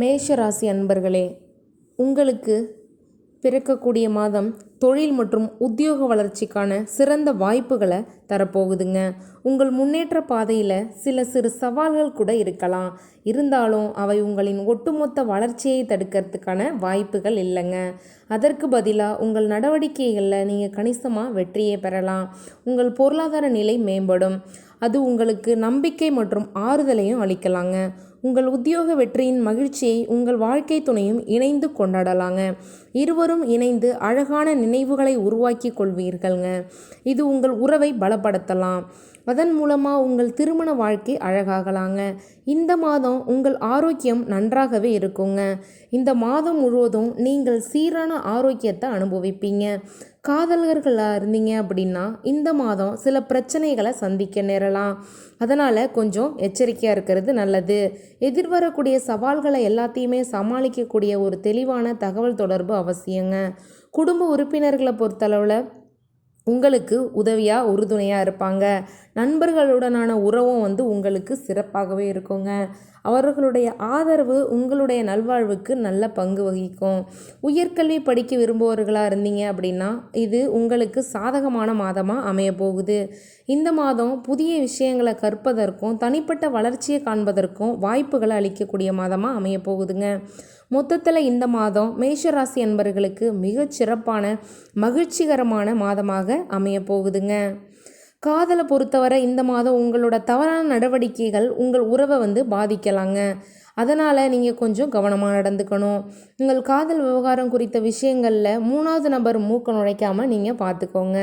மேஷராசி அன்பர்களே உங்களுக்கு பிறக்கக்கூடிய மாதம் தொழில் மற்றும் உத்தியோக வளர்ச்சிக்கான சிறந்த வாய்ப்புகளை தரப்போகுதுங்க. உங்கள் முன்னேற்ற பாதையில் சில சிறு சவால்கள் கூட இருக்கலாம். இருந்தாலும் அவை உங்களின் ஒட்டுமொத்த வளர்ச்சியை தடுக்கிறதுக்கான வாய்ப்புகள் இல்லைங்க. அதற்கு பதிலாக உங்கள் நடவடிக்கைகளில் நீங்கள் கணிசமாக வெற்றியை பெறலாம். உங்கள் பொருளாதார நிலை மேம்படும். அது உங்களுக்கு நம்பிக்கை மற்றும் ஆறுதலையும் அளிக்கலாங்க. உங்கள் உத்தியோக வெற்றியின் மகிழ்ச்சியை உங்கள் வாழ்க்கை துணையும் இணைந்து கொண்டாடலாங்க. இருவரும் இணைந்து அழகான நினைவுகளை உருவாக்கி கொள்வீர்கள்ங்க. இது உங்கள் உறவை பலப்படுத்தலாம். அதன் மூலமாக உங்கள் திருமண வாழ்க்கை அழகாகலாங்க. இந்த மாதம் உங்கள் ஆரோக்கியம் நன்றாகவே இருக்குங்க. இந்த மாதம் முழுவதும் நீங்கள் சீரான ஆரோக்கியத்தை அனுபவிப்பீங்க. காதலர்களாக இருந்தீங்க அப்படின்னா இந்த மாதம் சில பிரச்சனைகளை சந்திக்க நேரலாம். அதனால் கொஞ்சம் எச்சரிக்கையாக இருக்கிறது நல்லது. எதிர்வரக்கூடிய சவால்களை எல்லாத்தையுமே சமாளிக்கக்கூடிய ஒரு தெளிவான தகவல் தொடர்பு அவசியங்க. குடும்ப உறுப்பினர்களை பொறுத்தளவில் உங்களுக்கு உதவியாக உறுதுணையாக இருப்பாங்க. நண்பர்களுடனான உறவும் வந்து உங்களுக்கு சிறப்பாகவே இருக்குங்க. அவர்களுடைய ஆதரவு உங்களுடைய நல்வாழ்வுக்கு நல்ல பங்கு வகிக்கும். உயர்கல்வி படிக்க விரும்புபவர்களாக இருந்தீங்க அப்படின்னா இது உங்களுக்கு சாதகமான மாதமாக அமைய போகுது இந்த மாதம் புதிய விஷயங்களை கற்பதற்கும் தனிப்பட்ட வளர்ச்சியை காண்பதற்கும் வாய்ப்புகளை அளிக்கக்கூடிய மாதமாக அமைய போகுதுங்க மொத்தத்தில் இந்த மாதம் மேஷராசி அன்பர்களுக்கு மிகச் சிறப்பான மகிழ்ச்சிகரமான மாதமாக அமைய போகுதுங்க காதலை பொறுத்தவரை இந்த மாதம் உங்களோட தவறான நடவடிக்கைகள் உங்கள் உறவை வந்து பாதிக்கலாங்க. அதனால் நீங்கள் கொஞ்சம் கவனமாக நடந்துக்கணும். உங்கள் காதல் விவகாரம் குறித்த விஷயங்களில் மூணாவது நபர் மூக்க நுழைக்காமல் நீங்கள் பார்த்துக்கோங்க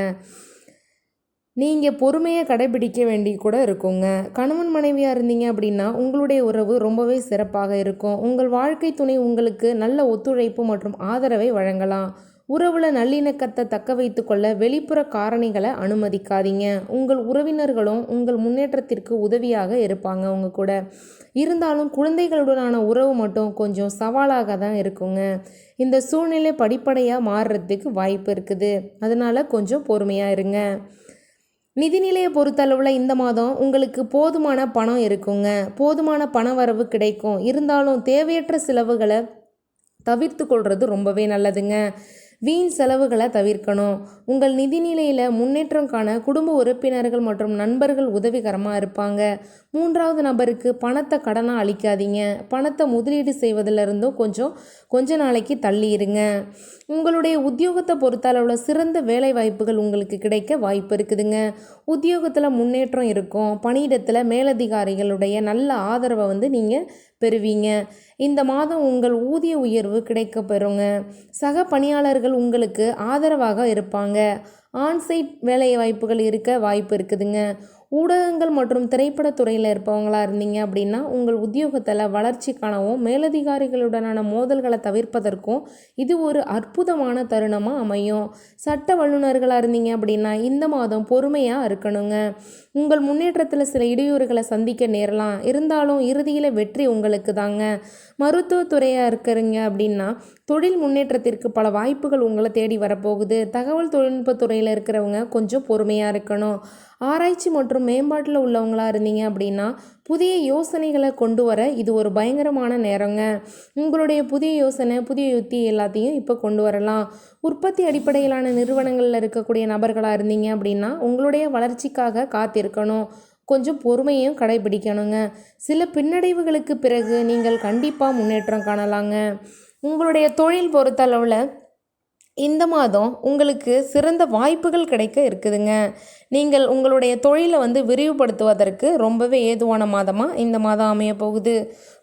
நீங்கள் பொறுமையை கடைபிடிக்க வேண்டி கூட இருக்குங்க. கணவன் மனைவியாக இருந்தீங்க அப்படின்னா உங்களுடைய உறவு ரொம்பவே சிறப்பாக இருக்கும். உங்கள் வாழ்க்கை துணை உங்களுக்கு நல்ல ஒத்துழைப்பு மற்றும் ஆதரவை வழங்கலாம். உறவுல நல்லிணக்கத்தை தக்க வைத்து கொள்ள வெளிப்புற காரணிகளை அனுமதிக்காதீங்க. உங்கள் உறவினர்களும் உங்கள் முன்னேற்றத்திற்கு உதவியாக இருப்பாங்க உங்க கூட. இருந்தாலும் குழந்தைகளுடனான உறவு மட்டும் கொஞ்சம் சவாலாக தான் இருக்குங்க. இந்த சூழ்நிலை படிப்படையாக மாறுறதுக்கு வாய்ப்பு இருக்குது. அதனால கொஞ்சம் பொறுமையாக இருங்க. நிதிநிலையை பொறுத்தளவில் இந்த மாதம் உங்களுக்கு போதுமான பணம் இருக்குங்க. போதுமான பண வரவு கிடைக்கும். இருந்தாலும் தேவையற்ற செலவுகளை தவிர்த்து கொள்வது ரொம்பவே நல்லதுங்க. வீண் செலவுகளை தவிர்க்கணும். உங்கள் நிதிநிலையில் முன்னேற்றம் காண குடும்ப உறுப்பினர்கள் மற்றும் நண்பர்கள் உதவிகரமாக இருப்பாங்க. மூன்றாவது நபருக்கு பணத்தை கடனாக அளிக்காதீங்க. பணத்தை முதலீடு செய்வதிலிருந்தும் கொஞ்சம் கொஞ்ச நாளைக்கு தள்ளி இருங்க உங்களுடைய உத்தியோகத்தை பொறுத்தளவில் சிறந்த வேலை வாய்ப்புகள் உங்களுக்கு கிடைக்க வாய்ப்பு இருக்குதுங்க. உத்தியோகத்தில் முன்னேற்றம் இருக்கும். பணியிடத்தில் மேலதிகாரிகளுடைய நல்ல ஆதரவை வந்து நீங்கள் பெறுவீங்க. இந்த மாதம் உங்கள் ஊதிய உயர்வு கிடைக்க பெறுங்க. சக பணியாளர்கள் உங்களுக்கு ஆதரவாக இருப்பாங்க. ஆன்சைட் வேலை வாய்ப்புகள் இருக்க வாய்ப்பு இருக்குதுங்க. ஊடகங்கள் மற்றும் திரைப்படத்துறையில் இருப்பவங்களாக இருந்தீங்க அப்படின்னா உங்கள் உத்தியோகத்தில் வளர்ச்சி காணவும் மேலதிகாரிகளுடனான மோதல்களை தவிர்ப்பதற்கும் இது ஒரு அற்புதமான தருணமாக அமையும். சட்ட வல்லுநர்களாக இருந்தீங்க அப்படின்னா இந்த மாதம் பொறுமையாக இருக்கணுங்க. உங்கள் முன்னேற்றத்தில் சில இடையூறுகளை சந்திக்க நேரலாம். இருந்தாலும் இறுதியில் வெற்றி உங்களுக்கு தாங்க. மருத்துவத்துறையாக இருக்கிறீங்க அப்படின்னா தொழில் முன்னேற்றத்திற்கு பல வாய்ப்புகள் உங்களை தேடி வரப்போகுது. தகவல் தொழில்நுட்பத்துறையில் இருக்கிறவங்க கொஞ்சம் பொறுமையாக இருக்கணும். ஆராய்ச்சி மற்றும் மேம்பாட்டில் உள்ளவங்களாக இருந்தீங்க அப்படின்னா புதிய யோசனைகளை கொண்டு வர இது ஒரு பயங்கரமான நேரங்க. உங்களுடைய புதிய யோசனை புதிய யுத்தி எல்லாத்தையும் இப்போ கொண்டு வரலாம். உற்பத்தி அடிப்படையிலான நிறுவனங்களில் இருக்கக்கூடிய நபர்களாக இருந்தீங்க அப்படின்னா உங்களுடைய வளர்ச்சிக்காக காத்திருக்கணும். கொஞ்சம் பொறுமையும் கடைபிடிக்கணுங்க. சில பின்னடைவுகளுக்கு பிறகு நீங்கள் கண்டிப்பாக முன்னேற்றம் காணலாங்க. உங்களுடைய தொழில் பொறுத்தளவில் இந்த மாதம் உங்களுக்கு சிறந்த வாய்ப்புகள் கிடைக்க இருக்குதுங்க. நீங்கள் உங்களுடைய தொழிலை வந்து விரிவுபடுத்துவதற்கு ரொம்பவே ஏதுவான மாதமாக இந்த மாதம் அமைய போகுது.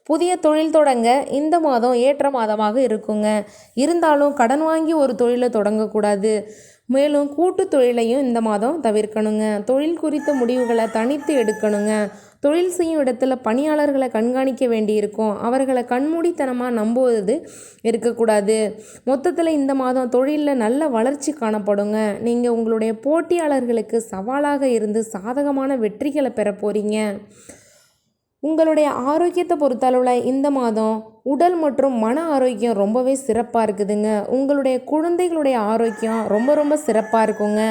புதிய தொழில் தொடங்க இந்த மாதம் ஏற்ற மாதமாக இருக்குங்க. இருந்தாலும் கடன் வாங்கி ஒரு தொழிலை தொடங்கக்கூடாது. மேலும் கூட்டு தொழிலையும் இந்த மாதம் தவிர்க்கணுங்க. தொழில் குறித்த முடிவுகளை தனித்து எடுக்கணுங்க. தொழில் செய்யும் இடத்துல பணியாளர்களை கண்காணிக்க வேண்டியிருக்கும். அவர்களை கண்மூடித்தனமாக நம்புவது இருக்கக்கூடாது. மொத்தத்தில் இந்த மாதம் தொழிலில் நல்ல வளர்ச்சி காணப்படுங்க. நீங்கள் உங்களுடைய போட்டியாளர்களுக்கு சவாலாக இருந்து சாதகமான வெற்றிகளை பெற போகிறீங்க உங்களுடைய ஆரோக்கியத்தை பொறுத்தளவில் இந்த மாதம் உடல் மற்றும் மன ஆரோக்கியம் ரொம்பவே சிறப்பாக இருக்குதுங்க. உங்களுடைய குழந்தைகளுடைய ஆரோக்கியம் ரொம்ப ரொம்ப சிறப்பாக இருக்குங்க.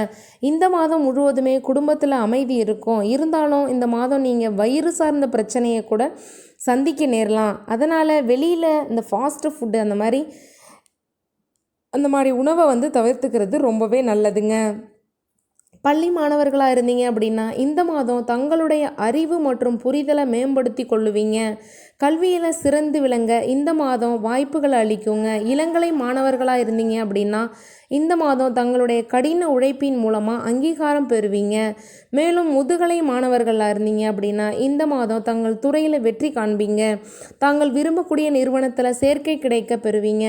இந்த மாதம் முழுவதுமே குடும்பத்தில் அமைதி இருக்கும். இருந்தாலும் இந்த மாதம் நீங்கள் வயிறு சார்ந்த பிரச்சனையை கூட சந்திக்க நேரலாம். அதனால் வெளியில் இந்த ஃபாஸ்ட்டு ஃபுட்டு அந்த மாதிரி அந்த மாதிரி உணவை வந்து தவிர்த்துக்கிறது ரொம்பவே நல்லதுங்க. பள்ளி மாணவர்களாக இருந்தீங்க அப்படின்னா இந்த மாதம் தங்களுடைய அறிவு மற்றும் புரிதலை மேம்படுத்தி கொள்ளுவீங்க. கல்வியில் சிறந்து விளங்க இந்த மாதம் வாய்ப்புகளை அளிக்குங்க. இளங்கலை மாணவர்களாக இருந்தீங்க அப்படின்னா இந்த மாதம் தங்களுடைய கடின உழைப்பின் மூலமாக அங்கீகாரம் பெறுவீங்க. மேலும் முதுகலை மாணவர்களாக இருந்தீங்க அப்படின்னா இந்த மாதம் தங்கள் துறையில் வெற்றி காண்பீங்க. தாங்கள் விரும்பக்கூடிய நிறுவனத்தில் சேர்க்கை கிடைக்க பெறுவீங்க.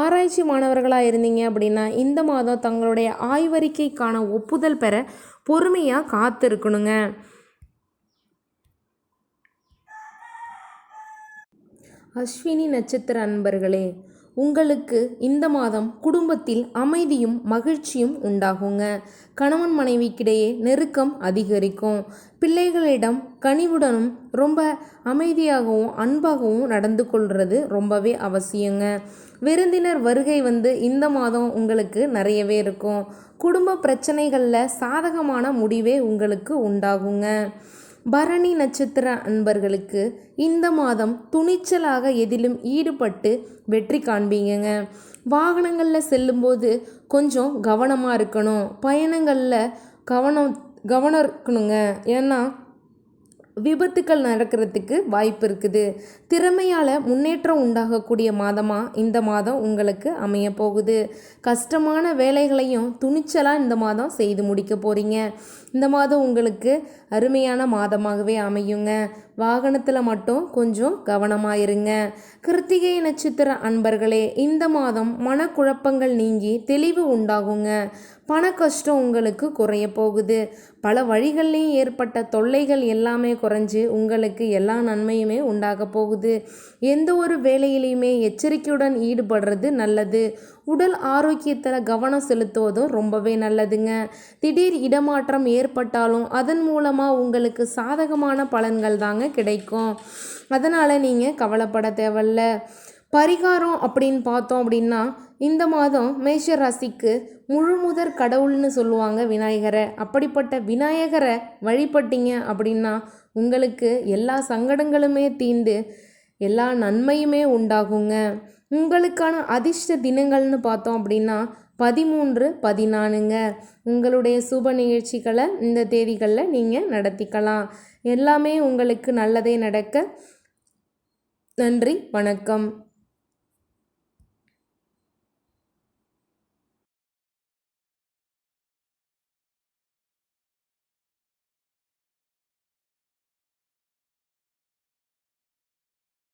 ஆராய்ச்சி மாணவர்களாக இருந்தீங்க அப்படின்னா இந்த மாதம் தங்களுடைய ஆய்வறிக்கைக்கான ஒப்புதல் பெற பொறுமையாக காத்திருக்கணுங்க. அஸ்வினி நட்சத்திர அன்பர்களே உங்களுக்கு இந்த மாதம் குடும்பத்தில் அமைதியும் மகிழ்ச்சியும் உண்டாகுங்க. கணவன் மனைவிக்கிடையே நெருக்கம் அதிகரிக்கும். பிள்ளைகளிடம் கனிவுடனும் ரொம்ப அமைதியாகவும் அன்பாகவும் நடந்து கொள்வது ரொம்பவே அவசியங்க. விருந்தினர் வருகை வந்து இந்த மாதம் உங்களுக்கு நிறையவே இருக்கும். குடும்ப பிரச்சனைகளில் சாதகமான முடிவே உங்களுக்கு உண்டாகுங்க. பரணி நட்சத்திர அன்பர்களுக்கு இந்த மாதம் துணிச்சலாக எதிலும் ஈடுபட்டு வெற்றி காண்பீங்கங்க. வாகனங்களில் செல்லும்போது கொஞ்சம் கவனமாக இருக்கணும். பயணங்களில் கவனம் கவனம் இருக்கணுங்க. ஏன்னா விபத்துக்கள் நடக்கிறதுக்கு வாய்ப்பு இருக்குது. திறமையால் முன்னேற்றம் உண்டாகக்கூடிய மாதமாக இந்த மாதம் உங்களுக்கு அமைய போகுது. கஷ்டமான வேலைகளையும் துணிச்சலாக இந்த மாதம் செய்து முடிக்க போகிறீங்க இந்த மாதம் உங்களுக்கு அருமையான மாதமாகவே அமையுங்க. வாகனத்தில் மட்டும் கொஞ்சம் கவனமாக இருங்க கிருத்திகை நட்சத்திர அன்பர்களே இந்த மாதம் மனக்குழப்பங்கள் நீங்கி தெளிவு உண்டாகுங்க. பண கஷ்டம் உங்களுக்கு குறைய போகுது. பல வழிகள்லையும் ஏற்பட்ட தொல்லைகள் எல்லாமே குறைஞ்சி உங்களுக்கு எல்லா நன்மையுமே உண்டாக போகுது. எந்த ஒரு வேலையிலையுமே எச்சரிக்கையுடன் ஈடுபடுறது நல்லது. உடல் ஆரோக்கியத்தில் கவனம் செலுத்துவதும் ரொம்பவே நல்லதுங்க. திடீர் இடமாற்றம் ஏற்பட்டாலும் அதன் மூலமாக உங்களுக்கு சாதகமான பலன்கள் தாங்க கிடைக்கும். அதனால் நீங்கள் கவலைப்பட தேவையில்ல. பரிகாரம் அப்படின்னு பார்த்தோம் அப்படின்னா இந்த மாதம் மேஷ ராசிக்கு முழுமுதற் கடவுள்னு சொல்லுவாங்க விநாயகரை. அப்படிப்பட்ட விநாயகரை வழிபட்டீங்க அப்படின்னா உங்களுக்கு எல்லா சங்கடங்களுமே தீர்ந்து எல்லா நன்மையுமே உண்டாகுங்க. உங்களுக்கான அதிர்ஷ்ட தினங்கள்னு பார்த்தோம் அப்படின்னா பதிமூன்று பதினாலுங்க உங்களுடைய சுப நிகழ்ச்சிகளை இந்த தேதிகளில் நீங்கள் நடத்திக்கலாம். எல்லாமே உங்களுக்கு நல்லதே நடக்க. நன்றி வணக்கம்.